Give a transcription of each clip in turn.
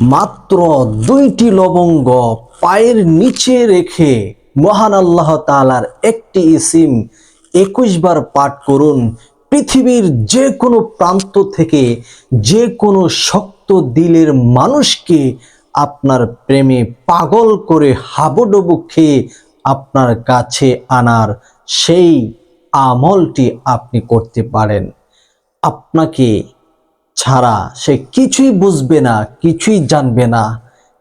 মাত্র দুইটি লবঙ্গ পায়ের নিচে রেখে মহান আল্লাহ তাআলার একটি ইসিম একুশ বার পাঠ করুন। পৃথিবীর যে কোনো প্রান্ত থেকে যে কোনো শক্ত দিলের মানুষকে আপনার প্রেমে পাগল করে হাবুডুবু খেয়ে আপনার কাছে আনার সেই আমলটি আপনি করতে পারেন। আপনাকে ছাড়া সে কিছুই বুঝবে না, কিছুই জানবে না।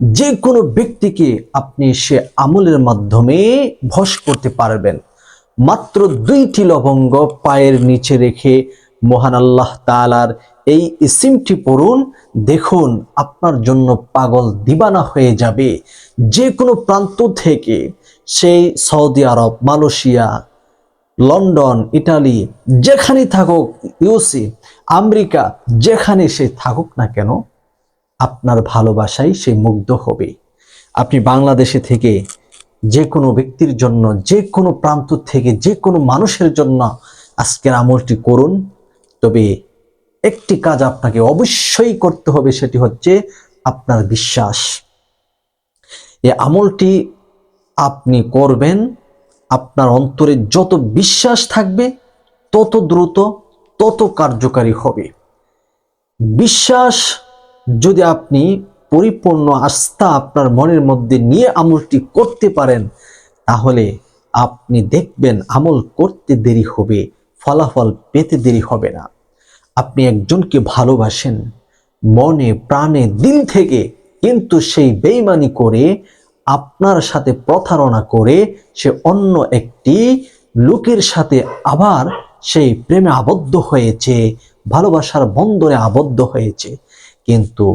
যে কোনো ব্যক্তিকে আপনি সে আমলের মাধ্যমে ভস করতে পারবেন। মাত্র দুইটি লবঙ্গ পায়ের নিচে রেখে মহান আল্লাহ তালার এই ইসিমটি পড়ুন। দেখুন, আপনার জন্য পাগল দিবানা হয়ে যাবে। যে কোনো প্রান্ত থেকে সেই Saudi Arab, Malaysia London, Italy যেখানে থাকুক, ইউসি, আমেরিকা, যেখানে সে থাকুক না কেন, আপনার ভালোবাসায় সে মুগ্ধ হবে। আপনি বাংলাদেশে থেকে যে কোনো ব্যক্তির জন্য যে কোনো প্রান্ত থেকে যে কোনো মানুষের জন্য আজকের আমলটি করুন। তবে একটি কাজ আপনাকে অবশ্যই করতে হবে, সেটি হচ্ছে আপনার বিশ্বাস। এই আমলটি আপনি করবেন আপনার অন্তরে যত বিশ্বাস থাকবে, তত দ্রুত, তত কার্যকারী হবে। বিশ্বাস যদি আপনি পরিপূর্ণ আস্থা আপনার মনের মধ্যে নিয়ে আমলটি করতে পারেন, তাহলে আপনি দেখবেন আমল করতে দেরি হবে, ফলাফল পেতে দেরি হবে না। আপনি একজনকে ভালোবাসেন, মনে, প্রাণে, দিল থেকে, কিন্তু সেই বেইমানি করে আপনার সাথে প্রতারণা করে সে অন্য একটি লোকের সাথে আবার সেই প্রেমে আবদ্ধ হয়েছে, ভালোবাসার বন্দরে আবদ্ধ হয়েছে। কিন্তু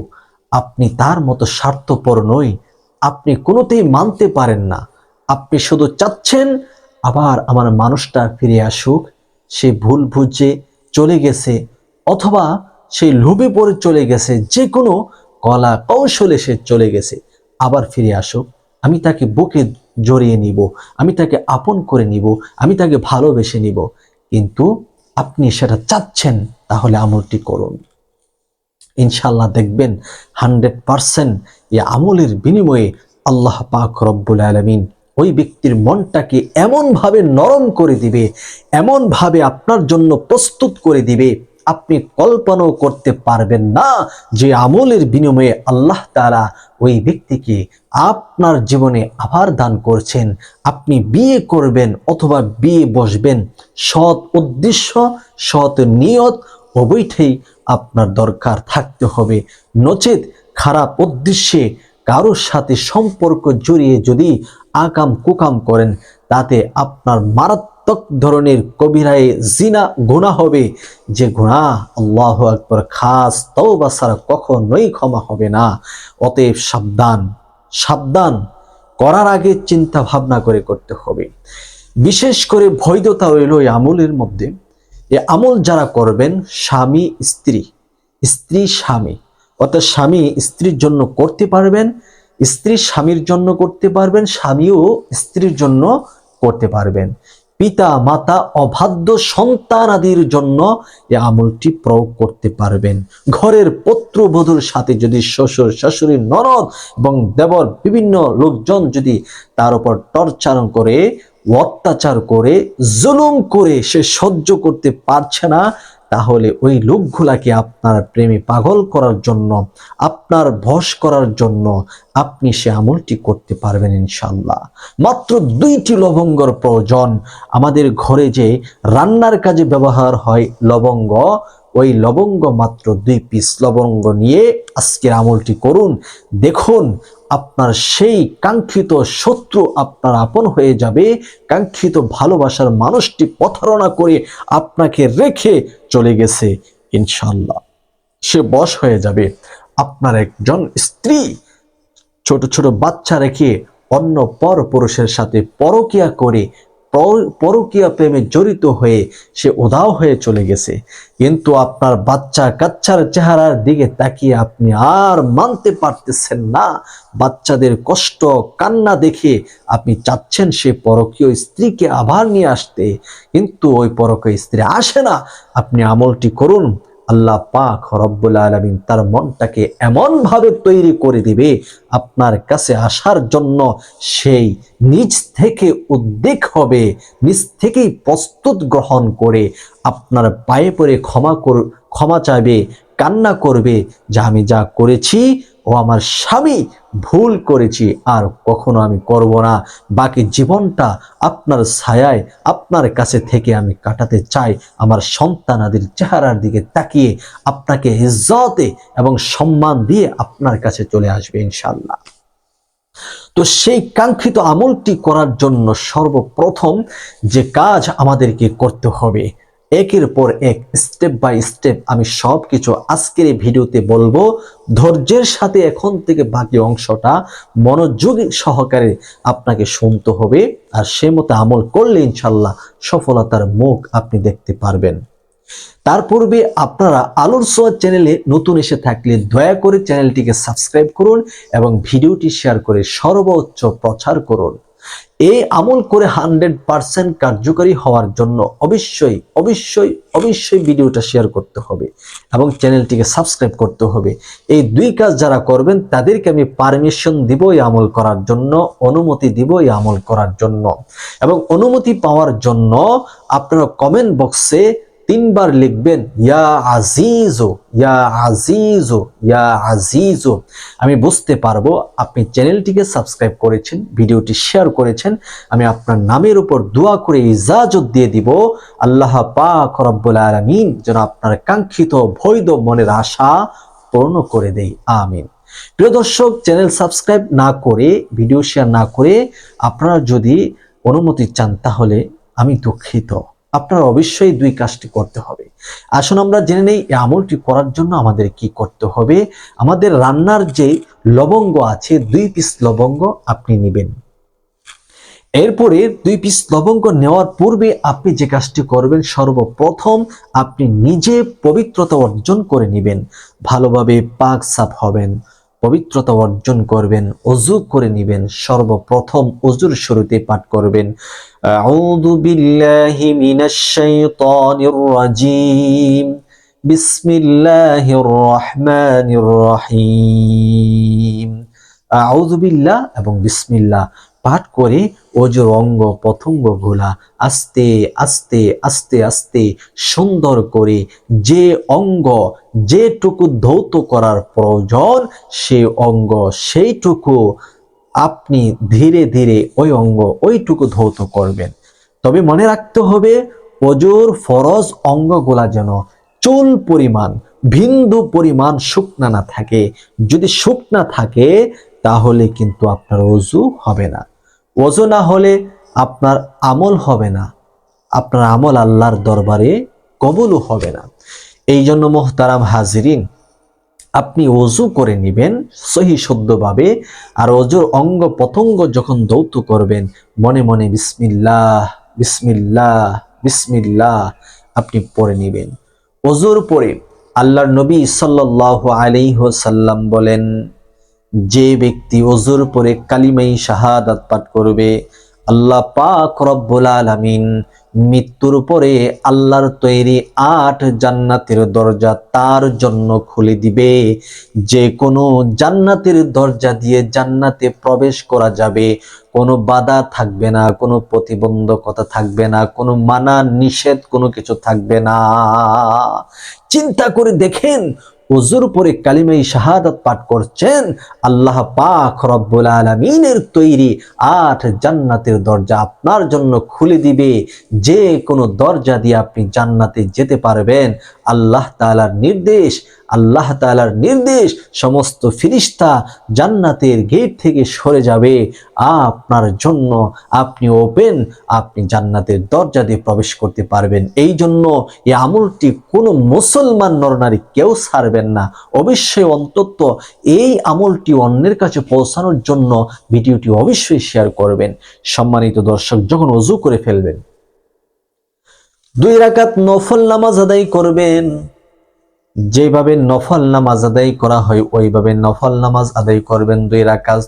আপনি তার মতো স্বার্থপর নই। আপনি কোনোতেই মানতে পারেন না। আপনি শুধু চাচ্ছেন আবার আমার মানুষটা ফিরে আসুক। সে ভুল বুঝে চলে গেছে অথবা সে লোভে পড়ে চলে গেছে। যে কোনো কলা কৌশলে সে চলে গেছে। আবার ফিরে আসুক। আমি তাকে বুকে জড়িয়ে নিব, আমি তাকে আপন করে নিব, আমি তাকে ভালোবেসে নিব। কিন্তু আপনি সেটা চাচ্ছেন, তাহলে আমলটি করুন। ইনশাল্লাহ দেখবেন হান্ড্রেড পারসেন্ট এই আমলের বিনিময়ে আল্লাহ পাক রব্বুল আলমিন ওই ব্যক্তির মনটাকে এমনভাবে নরম করে দিবে, এমনভাবে আপনার জন্য প্রস্তুত করে দিবে আপনি কল্পনাও করতে পারবেন না যে আমলের বিনিময়ে আল্লাহ তারা ওই ব্যক্তিকে আপনার জীবনে আবার দান করছেন। আপনি বিয়ে করবেন অথবা বিয়ে বসবেন, সৎ উদ্দেশ্য, সৎ নিয়ত, উভয়টাই আপনার দরকার থাকতে হবে। নচেত খারাপ উদ্দেশ্যে কারোর সাথে সম্পর্ক জড়িয়ে যদি আকাম কুকাম করেন, তাতে আপনার মারাত্মক ধরনের কবিরায় জিনা গুণা হবে। যে গুণা আল্লাহ আকবর, খাস তওবা ছাড়া কখনোই ক্ষমা হবে না। অতএব সাবধান সাবধান করার আগে চিন্তা ভাবনা করে করতে হবে। বিশেষ করে বৈধতা রইল এই আমলের মধ্যে। এ আমল যারা করবেন, স্বামী, স্ত্রী স্ত্রী, স্বামী, অর্থাৎ স্বামী, স্ত্রীর জন্য করতে পারবেন স্ত্রী স্বামীর জন্য করতে পারবেন, স্বামীও স্ত্রীর জন্য করতে পারবেন। পিতা, মাতা, অবাধ্য সন্তান আদির জন্য এই আমলটি প্রয়োগ করতে পারবেন। ঘরের পুত্রবধূর সাথে যদি শ্বশুর শাশুড়ি নরদ এবং দেবর বিভিন্ন লোকজন যদি তার উপর টর্চারণ করে, অত্যাচার করে, জুলুম করে সে সহ্য করতে পারছে না তাহলে ওই লোকগুলাকে আপনার প্রেমে পাগল করার জন্য, আপনার ভস করার জন্য আপনি সে আমলটি করতে পারবেন ইনশাল্লাহ মাত্র দুইটি লবঙ্গর প্রয়োজন। আমাদের ঘরে যে রান্নার কাজে ব্যবহার হয় লবঙ্গ ওই লবঙ্গ মাত্র দুই পিস লবঙ্গ নিয়ে আজকের আমলটি করুন। দেখুন, আপনার সেই কাঙ্ক্ষিত শত্রু আপনার আপন হয়ে যাবে। কাঙ্ক্ষিত ভালোবাসার মানুষটি প্রতারণা করে আপনাকে রেখে চলে গেছে ইনশাল্লাহ সে বশ হয়ে যাবে। আপনার একজন স্ত্রী ছোট ছোট বাচ্চা রেখে অন্য পর পুরুষের সাথে পরকিয়া করে পরকীয়া প্রেমে জড়িত হয়ে সে উদাও হয়ে চলে গেছে। কিন্তু আপনার বাচ্চা কাচ্চার চেহারার দিকে তাকিয়ে আপনি আর মানতে পারতেছেন না। বাচ্চাদের কষ্ট, কান্না দেখে আপনি চাচ্ছেন সে পরকীয় স্ত্রীকে আবার নিয়ে আসতে। কিন্তু ওই পরকীয় স্ত্রী আসে না। আপনি আমলটি করুন। আল্লাহ পাক রব্বুল আলমিন তার মনটাকে এমনভাবে তৈরি করে দিবে, আপনার কাছে আসার জন্য সেই নিজ থেকে উদ্বেগ হবে, নিজ থেকেই প্রস্তুত গ্রহণ করে আপনার পায়ে পড়ে ক্ষমা কর, ক্ষমা চাইবে, কান্না করবে যে আমি যা করেছি ও আমার স্বামী ভুল করেছি আর কখনো আমি করব না। বাকি জীবনটা আপনার ছায়ায়, আপনার কাছে থেকে আমি কাটাতে চাই। আমার সন্তানাদের চেহারার দিকে তাকিয়ে আপনাকে ইজ্জতে এবং সম্মান দিয়ে আপনার কাছে চলে আসবে ইনশাল্লাহ তো সেই কাঙ্ক্ষিত আমলটি করার জন্য সর্বপ্রথম যে কাজ আমাদেরকে করতে হবে একের পর এক স্টেপ বাই স্টেপ আমি সব কিছু আজকের এই ভিডিওতে বলব। ধৈর্যের সাথে এখন থেকে বাকি অংশটা মনোযোগী সহকারে আপনাকে শুনতে হবে আর সে মতো আমল করলে ইনশাল্লাহ সফলতার মুখ আপনি দেখতে পারবেন। তার পূর্বে আপনারা আলোর সোয়াদ চ্যানেলে নতুন এসে থাকলে দয়া করে চ্যানেলটিকে সাবস্ক্রাইব করুন এবং ভিডিওটি শেয়ার করে সর্বোচ্চ প্রচার করুন। এই আমল করে হান্ড্রেড পারসেন্ট কার্যকরী হওয়ার জন্য অবশ্যই অবশ্যই অবশ্যই ভিডিওটা শেয়ার করতে হবে এবং চ্যানেলটিকে সাবস্ক্রাইব করতে হবে। এই দুই কাজ যারা করবেন, তাদেরকে আমি পারমিশন দিব এই আমল করার জন্য, অনুমতি দিব এই আমল করার জন্য। এবং অনুমতি পাওয়ার জন্য আপনারা কমেন্ট বক্সে তিনবার লিখবেন, ইয়া আজিজো ইয়া আজিজো ইয়া আজিজো। আমি বুঝতে পারব আপনি চ্যানেলটিকে সাবস্ক্রাইব করেছেন, ভিডিওটি শেয়ার করেছেন। আমি আপনার নামের উপর দোয়া করে ইজাজত দিয়ে দিব। আল্লাহ পাক রব্বুল আলামিন যেন আপনার কাঙ্ক্ষিত বৈধ মনের আশা পূর্ণ করে দেই আমিন। প্রিয় দর্শক, চ্যানেল সাবস্ক্রাইব না করে, ভিডিও শেয়ার না করে আপনারা যদি অনুমতি চান, তাহলে আমি দুঃখিত। আপনার অবশ্যই দুই কাজটি করতে হবে। আসুন আমরা জেনে নেই এই আমলটি করার জন্য আমাদের কি করতে হবে। আমাদের রান্নার যে লবঙ্গ আছে, দুই পিস লবঙ্গ আপনি নেবেন। এরপরে দুই পিস লবঙ্গ নেওয়ার পূর্বে আপনি যে কাজটি করবেন, সর্বপ্রথম আপনি নিজে পবিত্রতা অর্জন করে নেবেন। ভালোভাবে পাক সাফ হবেন। পবিত্রতা অর্জন করবেন, অজু করে নিবেন, সর্বপ্রথম অজুর শুরুতে পাঠ করবেন। আউযু বিল্লাহি এবং বিসমিল্লাহ। পাঠ করে অজুর অঙ্গ প্রত্যঙ্গগুলা আস্তে আস্তে আস্তে আস্তে সুন্দর করে যে অঙ্গ যেটুকু ধৌত করার প্রয়োজন, সে অঙ্গ সেইটুকু আপনি ধীরে ধীরে ওই অঙ্গ ওইটুকু ধৌত করবেন। তবে মনে রাখতে হবে, অজুর ফরজ অঙ্গগুলা যেন চুল পরিমাণ, বিন্দু পরিমাণ শুকনা না থাকে। যদি শুকনা থাকে, তাহলে কিন্তু আপনার অজু হবে না। ওজু না হলে আপনার আমল হবে না। আপনার আমল আল্লাহর দরবারে কবুলও হবে না। এই জন্য মোহতারাম হাজিরিন, আপনি অজু করে নেবেন সহি শুদ্ধভাবে আর অজুর অঙ্গ পতঙ্গ যখন দৌত করবেন, মনে মনে বিসমিল্লাহ বিসমিল্লাহ বিসমিল্লাহ আপনি পড়ে নেবেন। অজুর পরে আল্লাহর নবী সাল্লাহ আলিহ সাল্লাম বলেন যে ব্যক্তি অজুর পরে কালিমাই শাহাদাত পাঠ করবে, আল্লাহ পাক রব্বুল আলামিন মৃত্যুর পরে আল্লাহর তৈরি আট জান্নাতের দরজা তার জন্য খুলে দিবে। যে কোনো জান্নাতের দরজা দিয়ে জান্নাতে প্রবেশ করা যাবে। কোনো বাধা থাকবে না, কোনো প্রতিবন্ধকতা থাকবে না, কোনো মানা নিষেধ কোনো কিছু থাকবে না। চিন্তা করে দেখেন হুজুর পরে কালিমাই শাহাদাত পাঠ করছেন, আল্লাহ পাক রব্বুল আলমিনের তৈরি আট জান্নাতের দরজা আপনার জন্য খুলে দিবে। যে কোনো দরজা দিয়ে আপনি জান্নাতে যেতে পারবেন। আল্লাহ তালার নির্দেশ, আল্লাহ তালার নির্দেশ সমস্ত ফিরিস্তা জান্নাতের গেট থেকে সরে যাবে। আপনার জন্য আপনি ওপেন আপনি জান্নাতের দরজা দিয়ে প্রবেশ করতে পারবেন। এই জন্য এই আমলটি কোনো মুসলমান নরনারী কেউ ছাড়বেন না। অবশ্যই অন্তত এই আমলটি অন্যের কাছে পৌঁছানোর জন্য ভিডিওটি অবশ্যই শেয়ার করবেন। সম্মানিত দর্শক, যখন অজু করে ফেলবেন দুই রাকাত নফল নামাজ আদায় করবেন। যেভাবে নফল নামাজ আদায় করা হয়, ওইভাবে নফল নামাজ আদায় করবেন। দুই রাকাত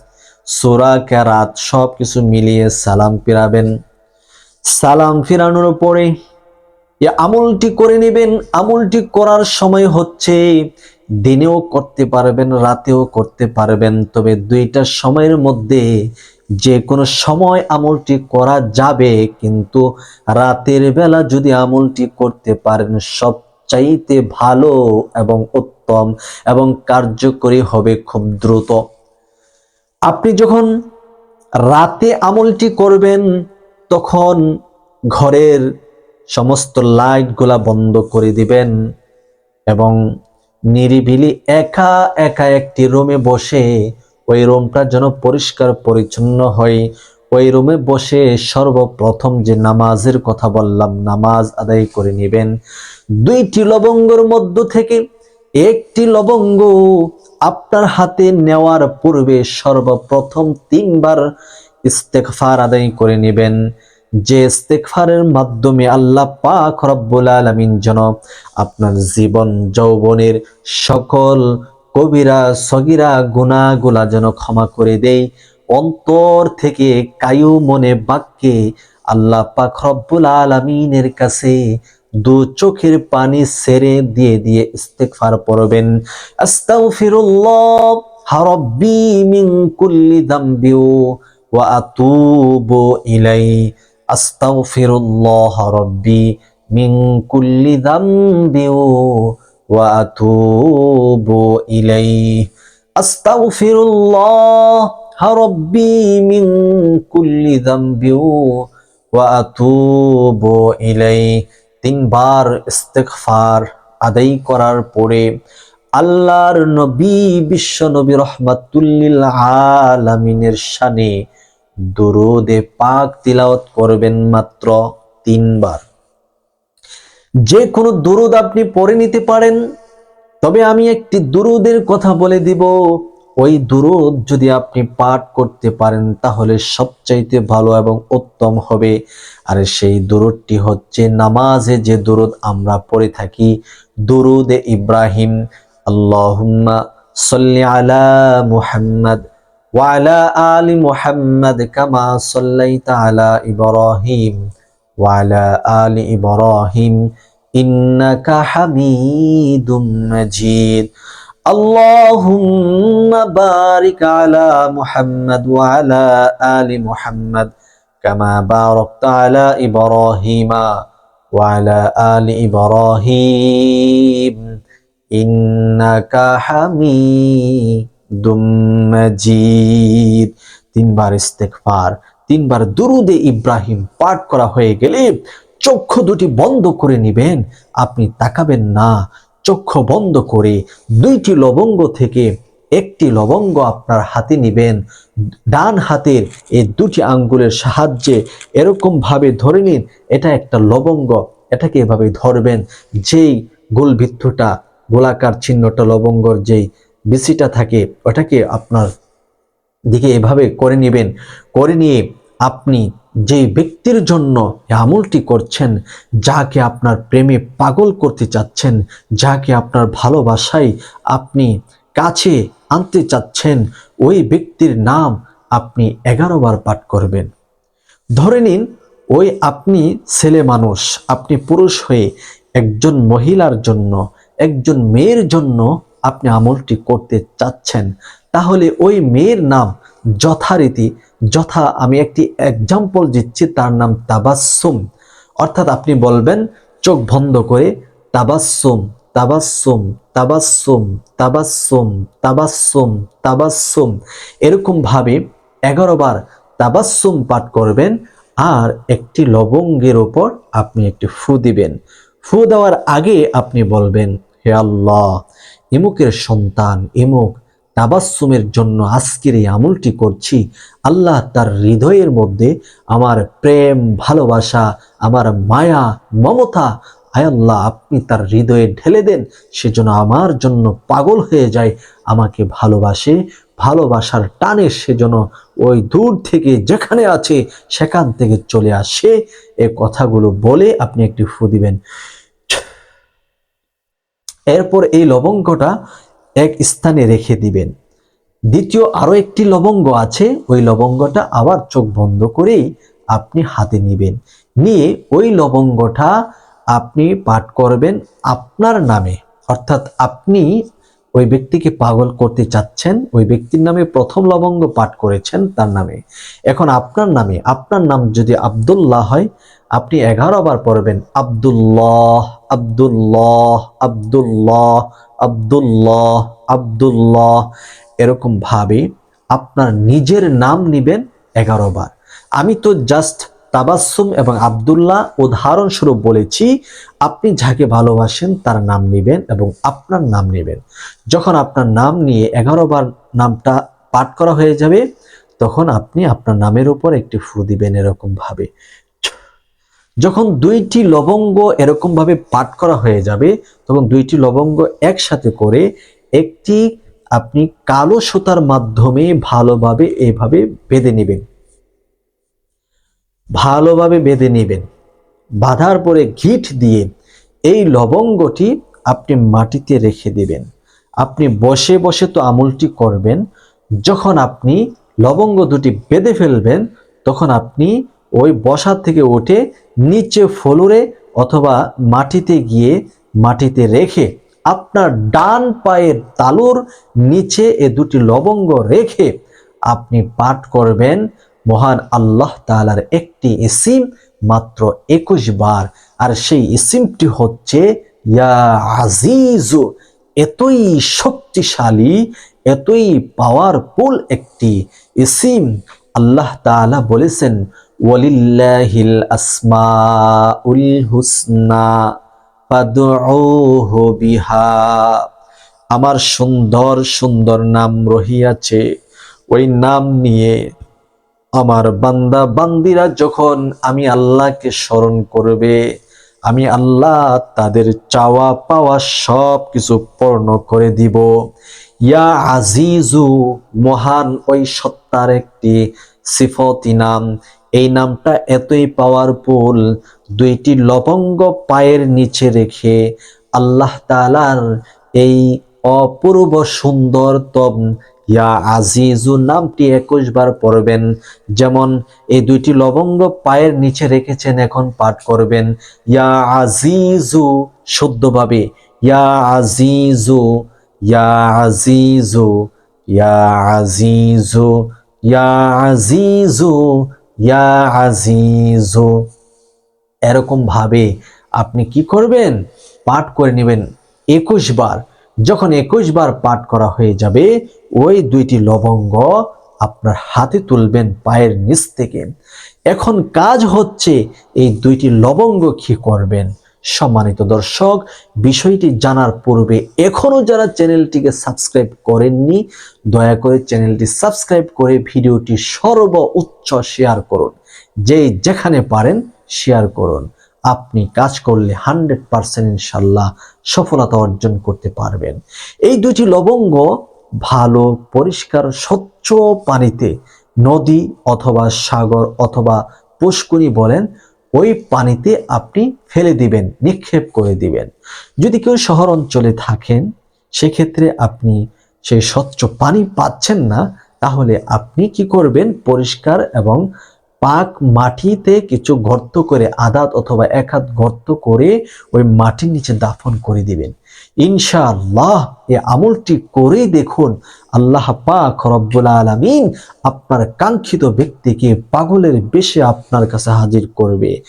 সোরা ক্যারাত সব কিছু মিলিয়ে সালাম ফিরাবেন। সালাম ফিরানোর পরে এই আমলটি করে নেবেন। আমলটি করার সময় হচ্ছে দিনেও করতে পারবেন, রাতেও করতে পারবেন। তবে দুইটা সময়ের মধ্যে যে কোনো সময় আমলটি করা যাবে, কিন্তু রাতের বেলা যদি আমলটি করতে পারেন, সবচাইতে ভালো এবং উত্তম এবং কার্যকরী হবে খুব দ্রুত। আপনি যখন রাতে আমলটি করবেন, তখন ঘরের সমস্ত লাইটগুলা বন্ধ করে দিবেন এবং নিরিবিলি একা একা একটি রুমে বসে ওই রুমটা যেন পরিষ্কার পরিচ্ছন্ন হয়। ওই রুমে বসে সর্বপ্রথম যে নামাজের কথা বললাম, নামাজ আদায় করে নেবেন। দুইটি লবঙ্গর মধ্য থেকে একটি লবঙ্গ আপনার হাতে নেওয়ার পূর্বে সর্বপ্রথম তিনবার ইস্তেকফার আদায় করে নেবেন। যে ইস্তেকফারের মাধ্যমে আল্লাহ পাক রব্বুল আলামিন যেন আপনার জীবন, যৌবনের সকল কবিরা, সগিরা গুনাহগুলা যেন ক্ষমা করে দেয় অন্তর থেকে কায়ু মনে বাক্যে আল্লাহ পাক রব্বুল আলামিনের কাছে দু চোখের পানি সেরে দিয়ে দিয়ে ইস্তেগফার পড়বেন। আস্তাগফিরুল্লাহ রাব্বি মিন কুল্লি দামবি ওয়া আতুবু ইলাই। আস্তাগফিরুল্লাহ রাব্বি মিন কুল্লি দামবি আতুবু ইলাই আস্তাগফিরুল্লাহ রাব্বি মিন কুল্লি দামবি ওয়া আতুবু ইলাই তিনবার ইস্তেগফার আদায় করার পরে আল্লাহর নবী, বিশ্ব নবী রহমাতুল্লিল আলামিনের শানে দুরুদে পাক তিলাওয়াত করবেন মাত্র তিনবার। যে কোনো দুরুদ আপনি পড়ে নিতে পারেন। তবে আমি একটি দুরুদের কথা বলে দিব। ওই দুরুদ যদি আপনি পাঠ করতে পারেন, তাহলে সবচাইতে ভালো এবং উত্তম হবে। আর সেই দুরুদটি হচ্ছে নামাজে যে দুরুদ আমরা পড়ে থাকি, দুরুদ ইব্রাহিম। আল্লাহুম্মা সাল্লি আলা মুহাম্মদ ওয়ালা আলি মুহাম্মদ কামা সাল্লাইতা আলা ইব্রাহিম। وعلى آل إبراهيم إنك حميد مجيد اللهم بارك على محمد وعلى آل محمد كما باركت على إبراهيم وعلى آل إبراهيم إنك حميد مجيد তিনবার ইস্তেগফার তিনবার দুরুদে ইব্রাহিম পাঠ করা হয়ে গেলে চক্ষু দুটি বন্ধ করে নিবেন। আপনি তাকাবেন না। চক্ষু বন্ধ করে দুইটি লবঙ্গ থেকে একটি লবঙ্গ আপনার হাতে নিবেন। ডান হাতের এই দুটি আঙ্গুলের সাহায্যে এরকম ভাবে ধরে নিন, এটা একটা লবঙ্গ, এটাকে এভাবে ধরবেন। যেই গোলভিত্তটা গোলাকার চিহ্নটা লবঙ্গর যেই বিসিটা থাকে, ওটাকে আপনার দিকে এভাবে করে নেবেন, করে নিয়ে আপনি যে ব্যক্তির জন্য আমলটি করছেন, যাকে আপনার প্রেমে পাগল করতে চাচ্ছেন, যাকে আপনার ভালোবাসায় আপনি কাছে আনতে চাচ্ছেন, ওই ব্যক্তির নাম আপনি এগারো বার পাঠ করবেন। ধরে নিন, ওই আপনি ছেলে মানুষ, আপনি পুরুষ হয়ে একজন মহিলার জন্য, একজন মেয়ের জন্য আপনি আমলটি করতে চাচ্ছেন তাহলে ওই মেয়ের নাম যথারীতি, যথা আমি একটি এক্সাম্পল দিচ্ছি, তার নাম তাবাসুম অর্থাৎ আপনি বলবেন, চোখ বন্ধ করে তাবাসুম তাবাসুম তাবাসুম তাবাসুম তাবাসুম তাবাসুম এরকম ভাবে এগারো বার তাবাসুম পাঠ করবেন, আর একটি লবঙ্গের ওপর আপনি একটি ফু দিবেন। ফু দেওয়ার আগে আপনি বলবেন, হে আল্লাহ, ইমুকের সন্তান, ইমুক তাবাসুমের জন্য আজকের এই আমলটি করছি। আল্লাহ তার হৃদয়ের মধ্যে আমার প্রেম, ভালোবাসা, আমার মায়া, মমতা আল্লাহ, আপনি তার হৃদয়ে ঢেলে দেন সেজন্য আমার জন্য পাগল হয়ে যায়, আমাকে ভালোবাসে, ভালোবাসার টানে সেজন্য ওই দূর থেকে যেখানে আছে, সেখান থেকে চলে আসে। এ কথাগুলো বলে আপনি একটি ফু দিবেন। এরপর এই লবঙ্গটা এক স্থানে রেখে দিবেন। দ্বিতীয় আরও একটি লবঙ্গ আছে, ওই লবঙ্গটা আবার চোখ বন্ধ করেই আপনি হাতে নিবেন। নিয়ে ওই লবঙ্গটা আপনি পাঠ করবেন আপনার নামে। অর্থাৎ আপনি ওই ব্যক্তিকে পাগল করতে চাচ্ছেন, ওই ব্যক্তির নামে প্রথম লবঙ্গ পাঠ করেছেন তার নামে। এখন আপনার নামে, আপনার নাম যদি আব্দুল্লাহ হয় আপনি এগারো বার পড়বেন, আব্দুল্লাহ আব্দুল্লাহ আব্দুল্লাহ আব্দুল্লাহ আব্দুল্লাহ। এরকম ভাবে আপনার নিজের নাম নিবেন এগারো বার। আমি তো জাস্ট তাবাসুম এবং আব্দুল্লাহ উদাহরণস্বরূপ বলেছি, আপনি যাকে ভালোবাসেন তার নাম নেবেন এবং আপনার নাম নেবেন। যখন আপনার নাম নিয়ে এগারো বার নামটা পাঠ করা হয়ে যাবে, তখন আপনি আপনার নামের উপর একটি ফু দিবেন এরকম ভাবে। যখন দুইটি লবঙ্গ এরকম ভাবে পাঠ করা হয়ে যাবে, তখন দুইটি লবঙ্গ একসাথে করে একটি আপনি কালো সুতার মাধ্যমে ভালোভাবে এভাবে বেঁধে নেবেন। ভালোভাবে বেঁধে নেবেন। বাঁধার পরে ঘিট দিয়ে এই লবঙ্গটি আপনি মাটিতে রেখে দেবেন। আপনি বসে বসে তো আমলটি করবেন, যখন আপনি লবঙ্গ দুটি বেঁধে ফেলবেন, তখন আপনি ওই বসার থেকে উঠে নিচে ফ্লোরে অথবা মাটিতে গিয়ে মাটিতে রেখে আপনার ডান পায়ের তালুর নিচে এ দুটি লবঙ্গ রেখে আপনি পাঠ করবেন। মহান আল্লাহ তাআলার একটি ইসিম মাত্র একুশ বার। আর সেই ইসিমটি হচ্ছে, ইয়া আজিজু, এতই শক্তিশালী, এতই পাওয়ারফুল একটি ইসিম। আল্লাহ তাআলা বলেছেন ওয়ালিল্লাহিল আসমাউল হুসনা ফাদউহু বিহা। আমার সুন্দর সুন্দর নাম রহিয়াছে। ওই নাম নিয়ে আমার বান্দা, বান্দিরা যখন আমি আল্লাহকে স্মরণ করবে, আমি আল্লাহ তাদের চাওয়া পাওয়া সব কিছু পূর্ণ করে দিব। ইয়া আজিজু মহান ওই সত্তার একটি সিফতি নাম। এই নামটা এতই পাওয়ারফুল দুইটি লবঙ্গ পায়ের নিচে রেখে আল্লাহ তালার এই অপূর্ব সুন্দর তব ইয়া আজিজু নামটি একুশ বার পড়বেন। যেমন, এই দুইটি লবঙ্গ পায়ের নিচে রেখেছেন, এখন পাঠ করবেন, ইয়া আজিজু, শুদ্ধভাবে, ইয়া আজিজু ইয়া আজিজু ইয়া আজিজু ইয়া আজিজু ইয়া আজিজু। এরকম ভাবে আপনি কি করবেন? পাঠ করে নেবেন একুশ বার। যখন একুশ বার পাঠ করা হয়ে যাবে, ওই দুইটি লবঙ্গ আপনার হাতে তুলবেন পায়ের নিচ থেকে। এখন কাজ হচ্ছে এই দুইটি লবঙ্গ কি করবেন? সম্মানিত দর্শক, বিষয়টি জানার পূর্বে এখনও যারা চ্যানেলটিকে সাবস্ক্রাইব করেননি, দয়া করে চ্যানেলটি সাবস্ক্রাইব করে ভিডিওটি সর্ব উচ্চ শেয়ার করুন। যে যেখানে পারেন শেয়ার করুন। আপনি কাজ করলে হান্ড্রেড পারসেন্ট ইনশাল্লাহ সফলতা অর্জন করতে পারবেন। এই দুটি লবঙ্গ ভালো, পরিষ্কার, স্বচ্ছ পানিতে নদী অথবা সাগর অথবা পুষ্কুনি বলেন ওই পানিতে আপনি ফেলে দিবেন, নিক্ষেপ করে দিবেন। যদি কেউ শহর অঞ্চলে থাকেন, সেক্ষেত্রে আপনি সেই স্বচ্ছ পানি পাচ্ছেন না, তাহলে আপনি কি করবেন? পরিষ্কার এবং পাক মাটিতে কিছু গর্ত করে, আদাত অথবা এক হাত গর্ত করে ওই মাটির নিচে দাফন করে দিবেন। ইনশাআল্লাহ এই আমলটি করেই দেখুন। আল্লাহ পাক রব্বুল আলামিন আপনার কাঙ্ক্ষিত ব্যক্তিকে পাগলের বেশে আপনার কাছে হাজির করবে।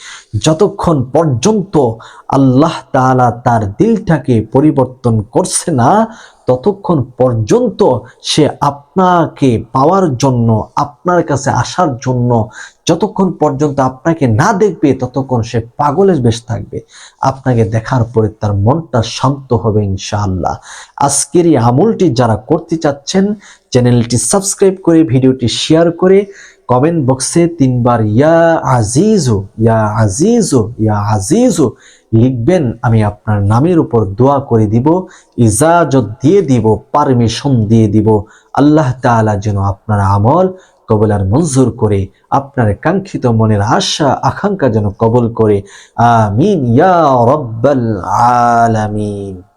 যতক্ষণ পর্যন্ত আল্লাহ তাআলা তার দিলটাকে পরিবর্তন করছে না, ততক্ষণ পর্যন্ত সে আপনাকে পাওয়ার জন্য, আপনার কাছে আসার জন্য, যতক্ষণ পর্যন্ত আপনাকে না দেখবে, ততক্ষণ সে পাগলের বেশ থাকবে। আপনাকে দেখার পরে তার মনটা শান্ত হবে ইনশাআল্লাহ। আজকের এই আমলটি যারা করতে চাচ্ছেন, চ্যানেলটি সাবস্ক্রাইব করে ভিডিওটি শেয়ার করে কমেন্ট বক্সে তিনবার ইয়া আজিজু ইয়া আজিজু ইয়া আজিজু লিখবেন। আমি আপনার নামের উপর দোয়া করে দিব, ইজাজত দিয়ে দিব, পারমিশন দিয়ে দিব। আল্লাহ তাআলা যেন আপনার আমল কবল আর মঞ্জুর করে, আপনার কাঙ্ক্ষিত মনের আশা, আকাঙ্ক্ষা যেন কবল করে। আমিন, ইয়া রব্বাল আলামিন।